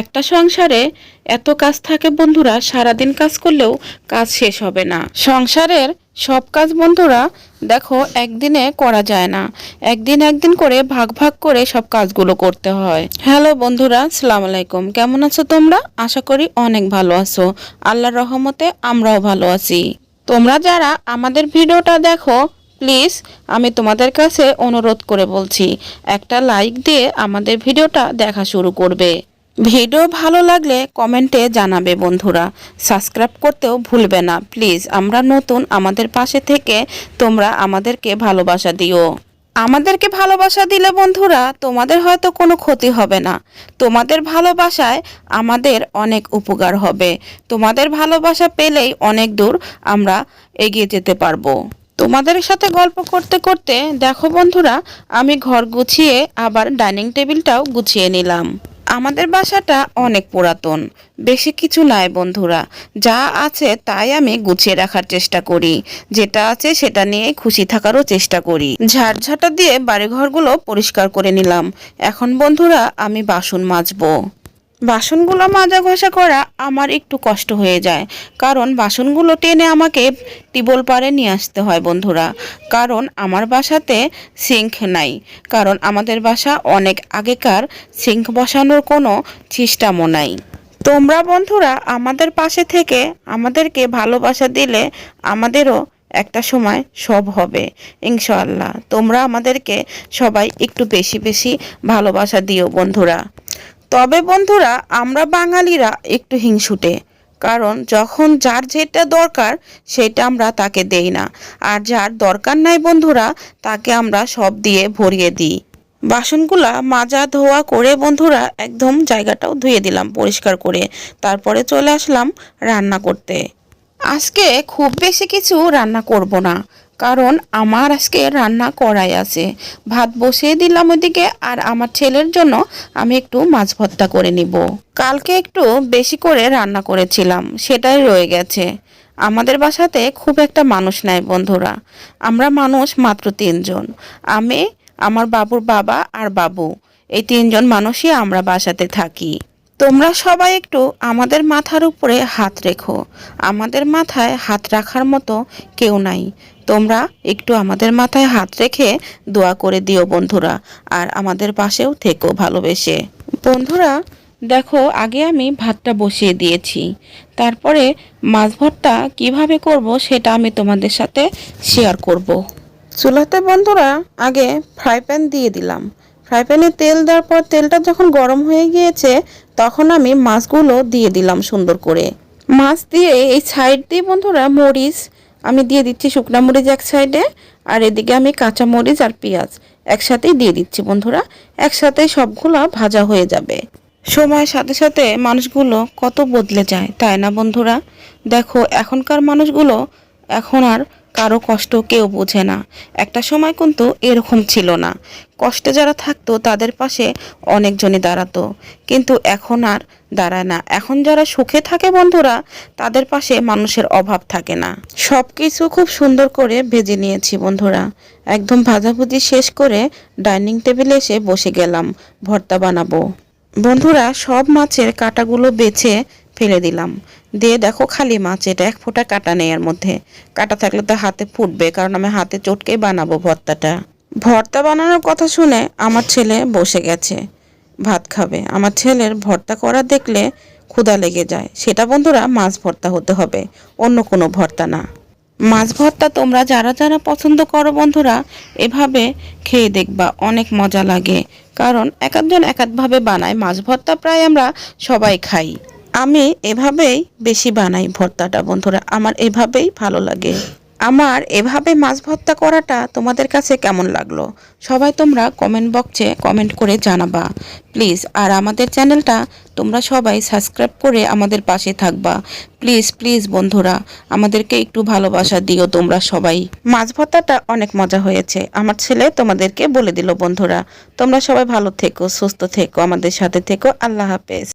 একটা সংসারে এত কাজ থাকে বন্ধুরা, সারাদিন কাজ করলেও কাজ শেষ হবে না। সংসারের সব কাজ বন্ধুরা, দেখো, একদিনে করা যায় না। একদিন একদিন করে ভাগ ভাগ করে সব কাজগুলো করতে হয়। হ্যালো বন্ধুরা সালাম আলাইকুম। কেমন আছো তোমরা? আশা করি অনেক ভালো আছো। আল্লাহর রহমতে আমরাও ভালো আছি। তোমরা যারা আমাদের ভিডিওটা দেখো, প্লিজ আমি তোমাদের কাছে অনুরোধ করে বলছি, একটা লাইক দিয়ে আমাদের ভিডিওটা দেখা শুরু করবে। ভিডিও ভালো লাগলে কমেন্টে জানাবে বন্ধুরা। সাবস্ক্রাইব করতেও ভুলবে না। প্লিজ, আমরা নতুন আমাদের পাশে থেকে তোমরা আমাদেরকে ভালোবাসা দিও। আমাদেরকে ভালোবাসা দিলে বন্ধুরা, তোমাদের হয়তো কোনো ক্ষতি হবে না। তোমাদের ভালোবাসায় আমাদের অনেক উপকার হবে। তোমাদের ভালোবাসা পেলেই অনেক দূর আমরা এগিয়ে যেতে পারব। তোমাদের সাথে গল্প করতে করতে, দেখো বন্ধুরা, আমি ঘর গুছিয়ে আবার ডাইনিং টেবিলটাও গুছিয়ে নিলাম। আমাদের বাসাটা অনেক পুরাতন। বেশি কিছু নাই বন্ধুরা। যা আছে তাই আমি গুছিয়ে রাখার চেষ্টা করি। যেটা আছে সেটা নিয়ে খুশি থাকারও চেষ্টা করি। ঝাড়ঝাটা দিয়ে বাড়িঘরগুলো পরিষ্কার করে নিলাম। এখন বন্ধুরা আমি বাসন মাজবো। বাসনগুলো মাজা ঘষা করা আমার একটু কষ্ট হয়ে যায়। কারণ বাসনগুলো টেনে আমাকে টিবল পারে নিয়ে আসতে হয় বন্ধুরা। কারণ আমার বাসাতে সিঙ্ক নাই। কারণ আমাদের বাসা অনেক আগেকার সিঙ্ক বসানোর কোনো সিস্টেমও নাই। তোমরা বন্ধুরা আমাদের পাশে থেকে আমাদেরকে ভালোবাসা দিলে আমাদেরও একটা সময় সব হবে, ইনশাআল্লাহ। তোমরা আমাদেরকে সবাই একটু বেশি বেশি ভালোবাসা দিও বন্ধুরা। তবে বন্ধুরা, আমরা বাঙালিরা একটু হিংসুটে, কারণ যখন যার যেটা দরকার, সেটা আমরা তাকে দেই না। আর যার দরকার নাই বন্ধুরা, তাকে আমরা সব দিয়ে ভরিয়ে দিই। বাসনগুলা মাজা ধোয়া করে বন্ধুরা, একদম জায়গাটাও ধুয়ে দিলাম পরিষ্কার করে। তারপরে চলে আসলাম রান্না করতে। আজকে খুব বেশি কিছু রান্না করব না। কারণ আমার আজকে রান্না করাই আছে। ভাত বসিয়ে দিলাম ওদিকে আর আমার ছেলের জন্য আমি একটু মাছ ভর্তা করে নিব। কালকে একটু বেশি করে রান্না করেছিলাম, সেটাই রয়ে গেছে। আমাদের বাসাতে খুব একটা মানুষ নাই বন্ধুরা। আমরা মানুষ মাত্র তিনজন। আমি, আমার বাবুর বাবা আর বাবু। এই তিনজন মানুষই আমরা বাসাতে থাকি। তোমরা সবাই একটু আমাদের মাথার উপরে হাত রেখো। আমাদের মাথায় হাত রাখার মতো কেউ নাই। তোমরা একটু আমাদের মাথায় হাত রেখে দোয়া করে দিও বন্ধুরা, আর আমাদের পাশেও থেকো ভালোবেসে। বন্ধুরা, দেখো, আগে আমি ভাতটা বসিয়ে দিয়েছি। তারপরে মাছ ভর্তা কীভাবে করব সেটা আমি তোমাদের সাথে শেয়ার করব। চুলাতে বন্ধুরা, আগে ফ্রাই প্যান দিয়ে দিলাম। ফ্রাই প্যানে তেল দেওয়ার পর তেলটা যখন গরম হয়ে গিয়েছে, তখন আমি মাছগুলো দিয়ে দিলাম সুন্দর করে। মাছ দিয়ে এই সাইড দিয়ে বন্ধুরা, মরিচ আমি দিয়ে দিচ্ছি শুকনো মরিচ এক সাইডে, আর এদিকে আমি কাঁচা মরিচ আর পেঁয়াজ একসাথেই দিয়ে দিচ্ছি বন্ধুরা। একসাথে সবগুলো ভাজা হয়ে যাবে। সময়ের সাথে সাথে মানুষগুলো কত বদলে যায়, তাই না বন্ধুরা? দেখো, এখনকার মানুষগুলো এখন আর কারও কষ্ট কেউ বোঝে না। একটা সময় কিন্তু এরকম ছিল না। কষ্টে যারা থাকতো, তাদের পাশে অনেকজনই দাঁড়াতো। কিন্তু এখন আর দাঁড়ায় না। এখন যারা সুখে থাকে বন্ধুরা, তাদের পাশে মানুষের অভাব থাকে না। সব কিছু খুব সুন্দর করে ভেজে নিয়েছি বন্ধুরা। একদম ভাজাভুজি শেষ করে ডাইনিং টেবিলে এসে বসে গেলাম। ভর্তা বানাবো। বন্ধুরা, সব মাছের কাটাগুলো বেছে ফেলে দিলাম। দিয়ে দেখো খালি মাছ, এটা এক ফোঁটা কাটা নেই এর মধ্যে। কাটা থাকলে তো হাতে ফুটবে, কারণ আমি হাতে চটকেই বানাবো ভর্তাটা। ভর্তা বানানোর কথা শুনে আমার ছেলে বসে গেছে। ভাত খাবে। আমার ছেলের ভর্তা করা দেখলে ক্ষুধা লেগে যায়। সেটা বন্ধুরা মাছ ভর্তা হতে হবে, অন্য কোনো ভর্তা না। মাছ ভর্তা তোমরা যারা যারা পছন্দ করো বন্ধুরা, এভাবে খেয়ে দেখবা, অনেক মজা লাগে। কারণ এক একজন এক একভাবে বানায়। মাছ ভর্তা প্রায় আমরা সবাই খাই। আমি এভাবেই বেশি বানাই ভর্তাটা বন্ধুরা। আমার এভাবেই ভালো লাগে। আমার এভাবে মাছ ভর্তা করাটা তোমাদের কাছে কেমন লাগল? সবাই তোমরা কমেন্ট বক্সে কমেন্ট করে জানাবা। প্লিজ আর আমাদের চ্যানেলটা তোমরা সবাই সাবস্ক্রাইব করে আমাদের পাশে থাকবা। প্লিজ প্লিজ বন্ধুরা, আমাদেরকে একটু ভালোবাসা দিও তোমরা সবাই। মাছ ভর্তাটা অনেক মজা হয়েছে। আমার ছেলে তোমাদেরকে বলে দিল, বন্ধুরা, তোমরা সবাই ভালো থেকো, সুস্থ থেকো, আমাদের সাথে থেকো। আল্লাহ হাফেজ।